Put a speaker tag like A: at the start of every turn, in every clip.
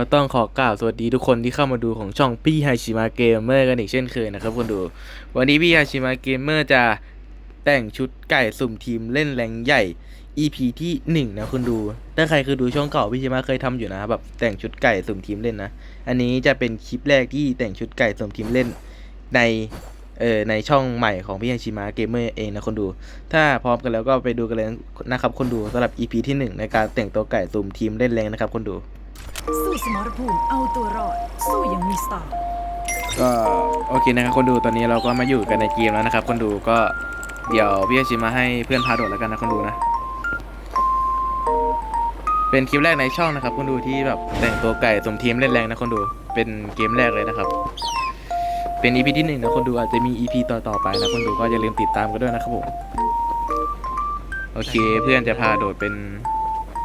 A: ก็ต้องขอกล่าวสวัสดีทุกคนที่เข้ามาดูของช่องพี่ไฮชิมะเกมเมอร์กันอีกเช่นเคยนะครับคนดู วันนี้พี่ไฮชิมะเกมเมอร์จะแต่งชุดไก่สุ่มทีมเล่นแรงใหญ่ EP ที่หนึ่งนะคุณดู ถ้าใครคือดูช่องเก่าพี่ชิมะเคยทำอยู่นะแบบแต่งชุดไก่สุ่มทีมเล่นนะ อันนี้จะเป็นคลิปแรกที่แต่งชุดไก่สุ่มทีมเล่นในเอ่อในช่องใหม่ของพี่ไฮชิมะเกมเมอร์เองนะคนดู ถ้าพร้อมกันแล้วก็ไปดูกันเลยนะครับคนดูสำหรับ EP ที่หนึ่งในการแต่งตัวไก่สุ่มทีมเล่นแรงนะครับคนดู
B: สู้สมรภูมิเอาตัวรอด สู้อย่างมีสไตล์
A: ก็โอเคนะครับคนดูตอนนี้เราก็มาอยู่กันในเกมแล้วนะครับ คนดูก็เดี๋ยวพี่อาชิมาให้เพื่อนพาโดดแล้วกันนะคนดูนะ เป็นคลิปแรกในช่องนะครับ คนดูที่แบบแต่งตัวไก่สมทีมเล่นแรงนะคนดูเป็นเกมแรกเลยนะครับ เป็น EP ที่หนึ่งนะคนดูอาจจะมี EP ต่อๆไปนะคนดูก็อย่าลืมติดตามกันด้วยนะครับผมโอเคเพื่อนจะพาโดดเป็น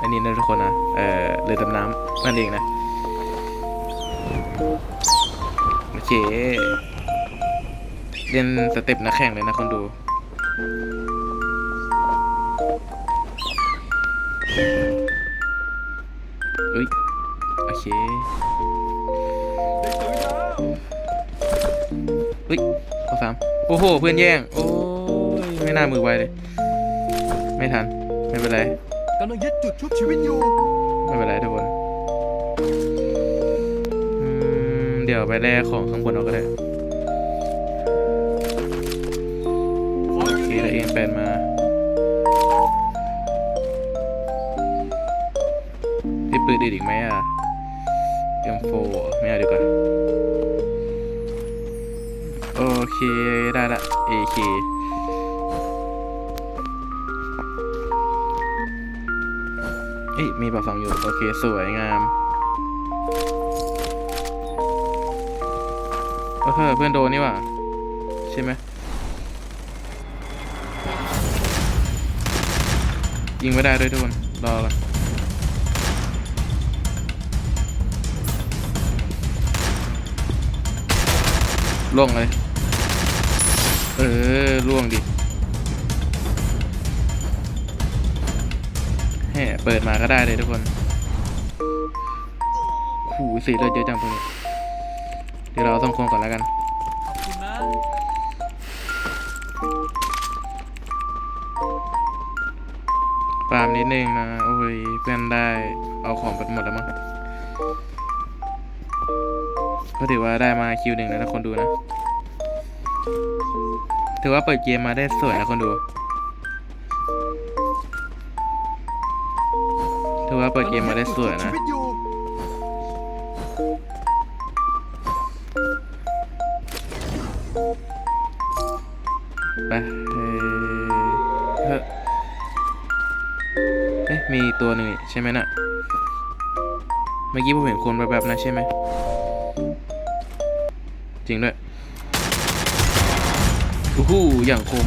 A: อันนี้นะทุกคนนะเอ่อเรือดำน้ำนั่นเองนะ โอเค เรียนสเต็ปนักแข่งเลยนะคนดูเอ้ย โอเคเฮ้ยข้อสามโอ้โห เพื่อนแย่ง โอ้ย ไม่น่ามือไวเลย ไม่ทัน ไม่เป็นไร
C: กำลังยึดจุดชุบชีวิตอยู่
A: ไม่เป็นไรทุกคน ดี๋ยวไปแลกของข้างบนเอาก็ได้โอเคแล้เอ็มแปดมาพี่ปืนดีอีกไหมอะ M4 ไม่เอาดีกว่า โอเค ได้ละ AK เอ้ยมีปากสองอยู่ โอเค สวยงาม เออเพื่อนโดนนี่ว่าใช่ไหมยิงไม่ได้ด้วยทุกคนรอกันล่วงเลย เออล่วงดิแห่เปิดมาก็ได้เลยทุกคนหูสีเลือดเยอะจังตรงนี้ เดี๋ยวเราต้องคนก่อนแล้วกัน
C: ขอบคุณนะ
A: ฟาร์มนิดนึงนะ โอ้ยเพื่อนได้เอาของไปหมดแล้วมั้ง ก็ถือว่าได้มาคิวหนึ่งแล้วนะคนดูนะ ถือว่าเปิดเกมมาได้สวยนะคนดู ถือว่าเปิดเกมมาได้สวยนะ
C: ชีวิตอยู่
A: ไปเอ่อเฮ้อเอ๊ะมีตัวหนึ่งใช่ไหมน่ะเมื่อกี้ผมเห็นคนแบบๆนะใช่ไหมจริงด้วยโอ้โหอย่างคม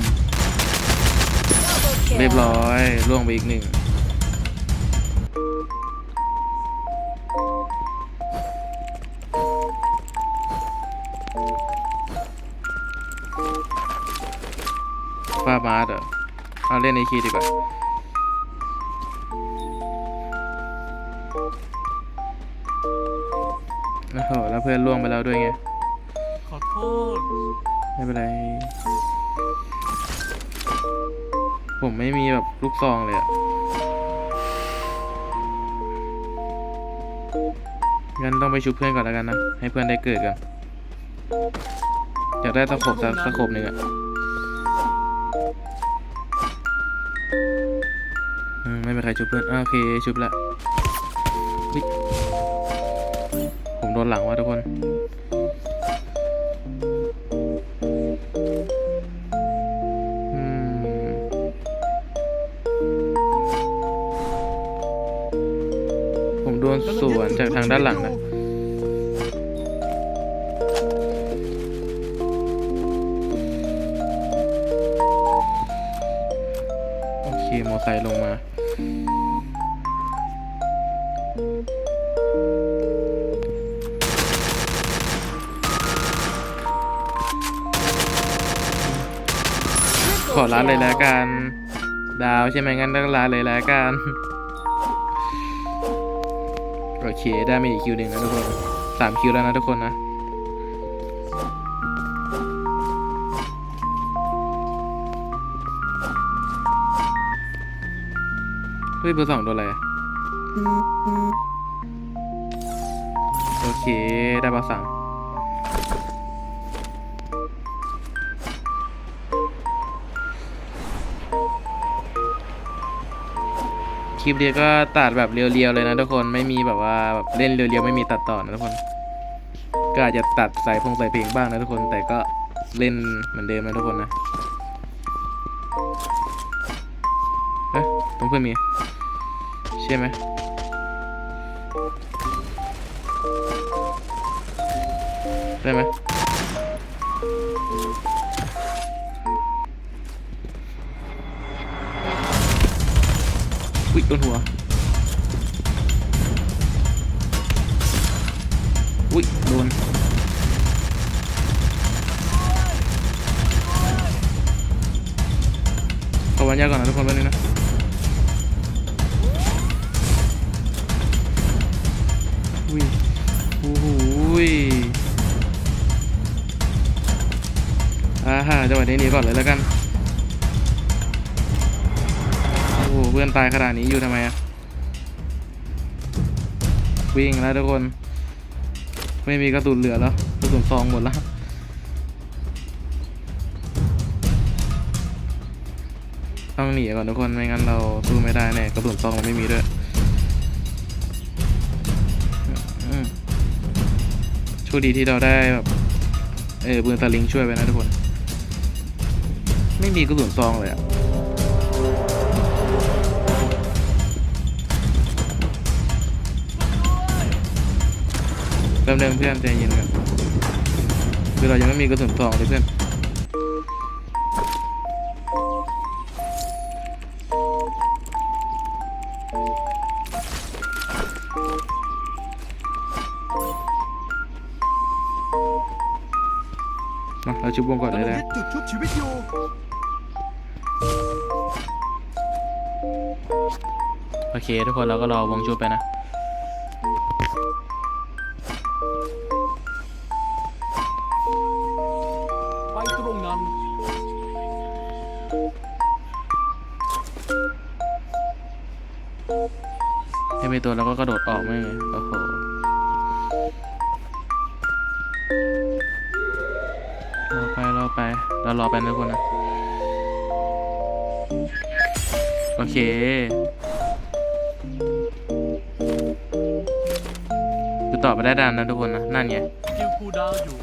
A: เรียบร้อยล่วงไปอีกหนึ่ง เอาเล่นในคีย์ดีกว่าโอ้โหแล้วเพื่อนล่วงไปแล้วด้วยไง
C: ขอโทษ
A: ไม่เป็นไร ผมไม่มีแบบลูกซองเลยอะงั้นต้องไปชุบเพื่อนก่อนแล้วกันนะ ให้เพื่อนได้เกิดกันอยากได้ตะขบสักตะขบหนึ่งอะ อืมไม่เป็นไรชุบเพื่อนอะโอเคชุบละเฮ้ยผมโดนหลังว่ะทุกคนอืมผมโดนสวนจากทางด้านหลังนะโอเคมอไซค์ลงมา อร้านเลยแล้วกัน ดาวใช่ไหมงั้นต้องร้านเลยแล้วกัน โอเคได้มาอีกคิวหนึ่งนะทุกคนสามคิวแล้วนะทุกคนนะเฮ้ยเบอร์สองโดนอะไรอะโอเค ได้เบอร์สาม ลิปเดียวก็ตัดแบบเรียวๆเลยนะทุกคนไม่มีแบบว่าแบบเล่นเรียวๆไม่มีตัดต่อนะทุกคน ก็อาจจะตัดใส่พงใส่เพลงบ้างนะทุกคน แต่ก็เล่นเหมือนเดิมนะทุกคนนะเอ๊ะเพื่อนมีใช่ไหมได้ไหม อุ๊ยโดนหัวอุ๊ยโดนขอวันยาก่อนนะทุกคนแป๊บนึงนะอุ้ยโอ้โหยอ่าฮะจังหวะนี้หนีก่อนเลยแล้วกัน พื่อนตายขนาดนี้อยู่ทำไมอะวิ่งแล้วทุกคน ไม่มีกระสุนเหลือแล้วกระสุนซองหมดแล้วต้องหนีก่อนทุกคนไม่งั้นเราสู้ไม่ได้แน่กระสุนซองเราไม่มีด้วยโชคดีที่เราได้แบบเออปืนสลิงช่วยไว้นะทุกคน ไม่มีกระสุนซองเลยอะ ริ่มเดิมเพื่อนใจเย็นกันคือเรายังไม่มีกระสุนซองเลยเพื่อนมาเราชุบวงก่อนเลย
C: กำลัง
A: นะ
C: ยึดจุดชุบชีวิตอยู่
A: โอเค ทุกคนเราก็รอวงชุบไปนะ ตัวเราก็กระโดดออกไม่ไงโอ้โหรอไปรอไปเรารอไปนะทุกคนนะโอเคคือต่อไปได้ดานนะทุกคนนะนั่นไง
C: ยิวคูดาวอยู่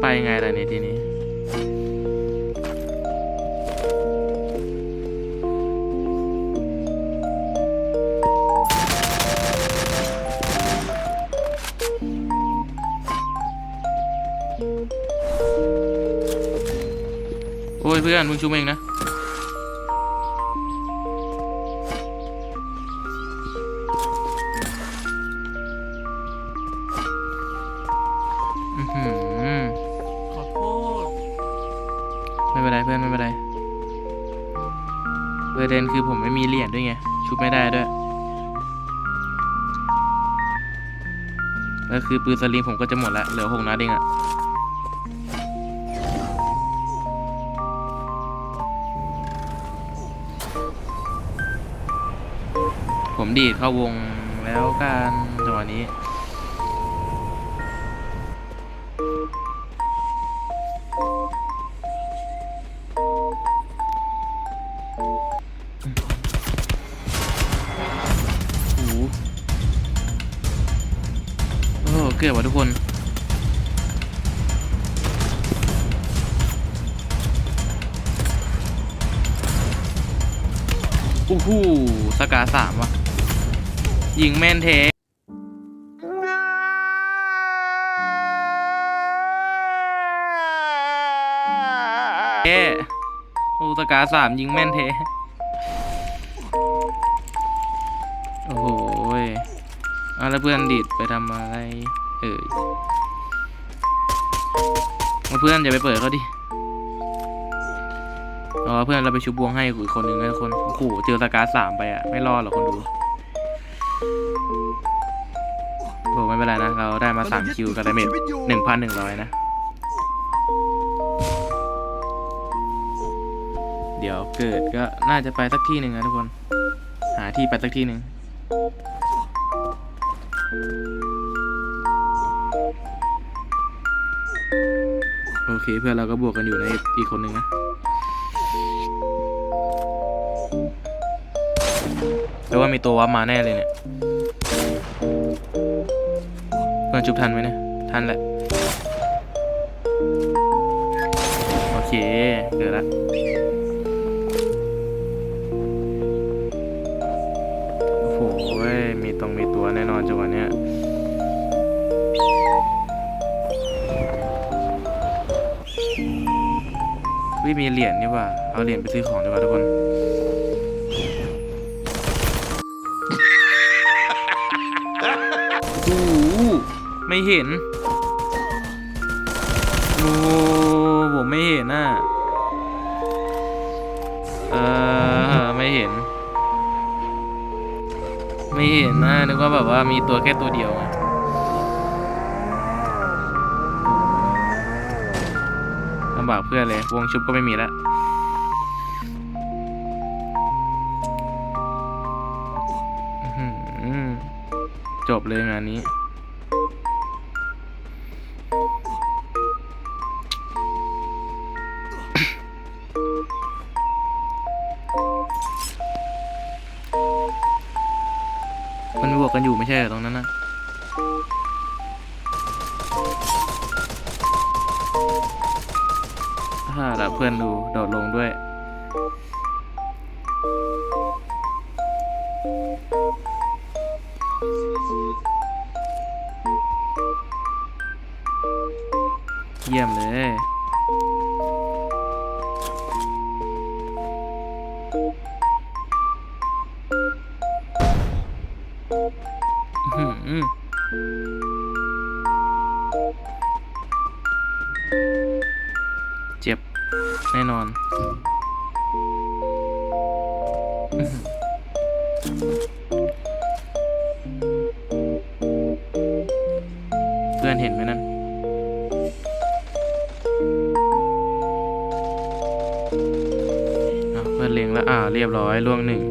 A: ไปยังไงล่ะนี่ทีนี้ เพื่อนมึงชูเองนะอือหือ
C: ขอโทษ
A: ไม่เป็นไรเพื่อนไม่เป็นไรประเด็นคือผมไม่มีเหรียญด้วยไง ชุบไม่ได้ด้วย แล้วคือปืนสลิงผมก็จะหมดละเหลือหกนัดเองอะ ดีดเข้าวงแล้วกันจังหวะนี้โอ้เกือบว่ะทุกคนโอ้โหสกาสามว่ะ ยิงแม่นเทเอ๊ะโอ้สกาสามยิงแม่นเท โอ้โหเอาแล้วเพื่อนดิดไปทำอะไร เอ่ยเพื่อนอย่าไปเปิดเขาดิอ๋อเพื่อนเราไปชุบบวงให้อีกคนหนึ่งนะคนโอ้โหเจอสกาสามไปอะ ไม่รอดหรอกคนดู โอ้ไม่เป็นไรนะ เราได้มาสามคิวกับดาเมจหนึ่งพันหนึ่งร้อยนะ เดี๋ยวเกิดก็น่าจะไปสักที่หนึ่งนะทุกคน หาที่ไปสักที่หนึ่งโอเคเพื่อนเราก็บวกกันอยู่ในอีกคนหนึ่งนะแต่ว่ามีตัววับมาแน่เลยเนี่ย เพื่อนชุบทันไหมเนี่ย ทันแหละ โอเค เกิดละโอ้โหมีตรงมีตัวแน่นอนจังหวะเนี้ยวิมีเหรียญนี่ว่า เอาเหรียญไปซื้อของดีกว่าทุกคน ไม่เห็นโอ้ผมไม่เห็นน่ะเออไม่เห็น ไม่เห็นนะนึกว่าแบบว่ามีตัวแค่ตัวเดียวไงลำบากเพื่อนเลยวงชุบก็ไม่มีแล้วจบเลยงานนี้ วกกันอยู่ไม่ใช่เหรอตรงนั้นนะถ้าละเพื่อนดูโดดลงด้วย เยี่ยมเลย แน่นอนเพื่อนเห็นไหมนั่นอะเพื่อนเล็งแล้วอ่าเรียบร้อยล่วงหนึ่ง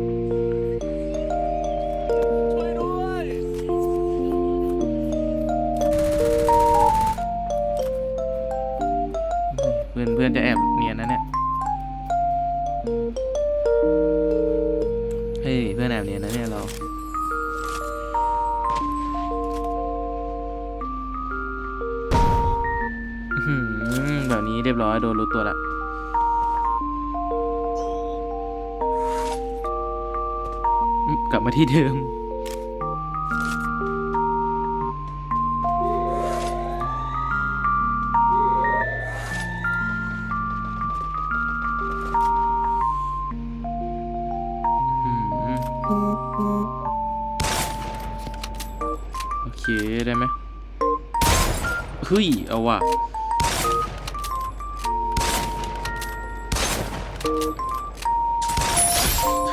A: เพื่อนเพื่อนจะแอบ ตัวละกลับมาที่เดิม โอเค ได้ไหมเฮ้ย เอาว่ะ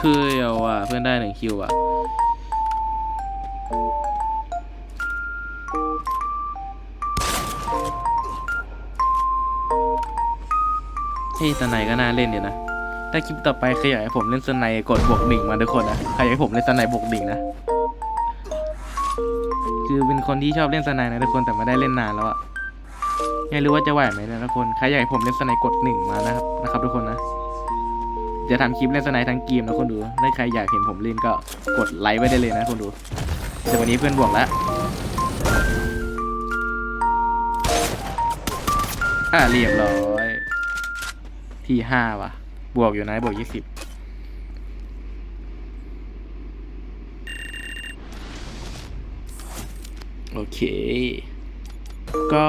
A: เฮ้ยเอาว่ะเพื่อนได้หนึ่งคิวอะเฮ้ยสไนก็น่าเล่นเดี๋ยวนะ ถ้าคลิปต่อไปใครอยากให้ผมเล่นสไนกดบวกหนึ่งมาทุกคนนะ ใครอยากให้ผมเล่นสไนบวกหนึ่งนะ คือเป็นคนที่ชอบเล่นสไนนะทุกคนแต่ไม่ได้เล่นนานแล้วอะ ไม่รู้ว่าจะไหวไหมนะทุกคน ใครอยากให้ผมเล่นสไนกดหนึ่งมานะครับนะครับ ทุกคนนะ จะทำคลิปเล่นสไนทั้งเกมนะคนดูถ้าใครอยากเห็นผมเล่นก็กดไลค์ไว้ได้เลยนะคนดูแต่วันนี้เพื่อนบวกแล้วอ่าเรียบร้อยที่ห้าว่ะ บวกอยู่นะบวกยี่สิบโอเค ก็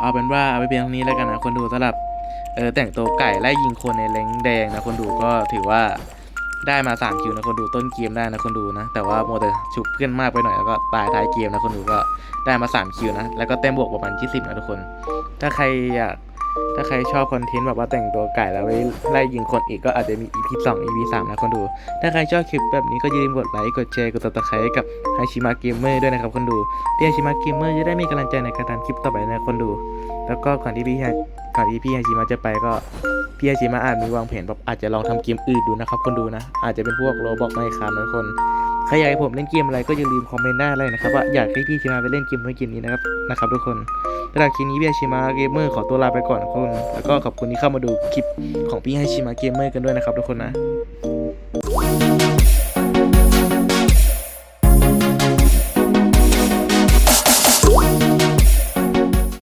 A: เอาเป็นว่าเอาไปเพียงเท่านี้แล้วกันนะคนดูสำหรับเออแต่งตัวไก่ไล่ยิงคนในแรงแดงนะคนดูก็ถือว่าได้มา3คิวนะคนดูต้นเกมได้นะคนดูนะ แต่ว่าโมเตชุบเพื่อนมากไปหน่อยแล้วก็ตายท้ายเกมนะคนดูก็ได้มา3คิวนะแล้วก็เต็มบวกประมาณ20นะทุกคน ถ้าใครอยาก ถ้าใครชอบคอนเทนต์แบบว่าแต่งตัวไก่แล้วไปไล่ยิงคนอีกก็อาจจะมี EP 2 EP 3 นะคนดู ถ้าใครชอบคลิปแบบนี้ก็อย่าลืมกดไลค์กดแชร์กด subscribe กับไฮชิมะเกมเมอร์ด้วยนะครับคนดูพี่ไฮชิมะเกมเมอร์จะได้มีกำลังใจในการทำคลิปต่อไปนะคนดู แล้วก็ก่อนที่พี่ไฮก่อนที่พี่ไฮชิมะจะไปก็พี่ไฮชิมะอาจมีวางแผนแบบอาจจะลองทำเกมอื่นดูนะครับคนดูนะอาจจะเป็นพวกโรบอกไม่คามนะทุกคน ใครอยากให้ผมเล่นเกมอะไรก็อย่าลืมคอมเมนต์ได้เลยนะครับว่าอยากให้พี่ชิมาไปเล่นเกมเมื่อกี้นี้นะครับนะครับทุกคนสำหรับคลิปนี้พี่ชิมาเกมเมอร์ขอตัวลาไปก่อนทุกคุณแล้วก็ขอบคุณที่เข้ามาดูคลิปของพี่ให้ชิมาเกมเมอร์กันด้วยนะครับทุกคนนะ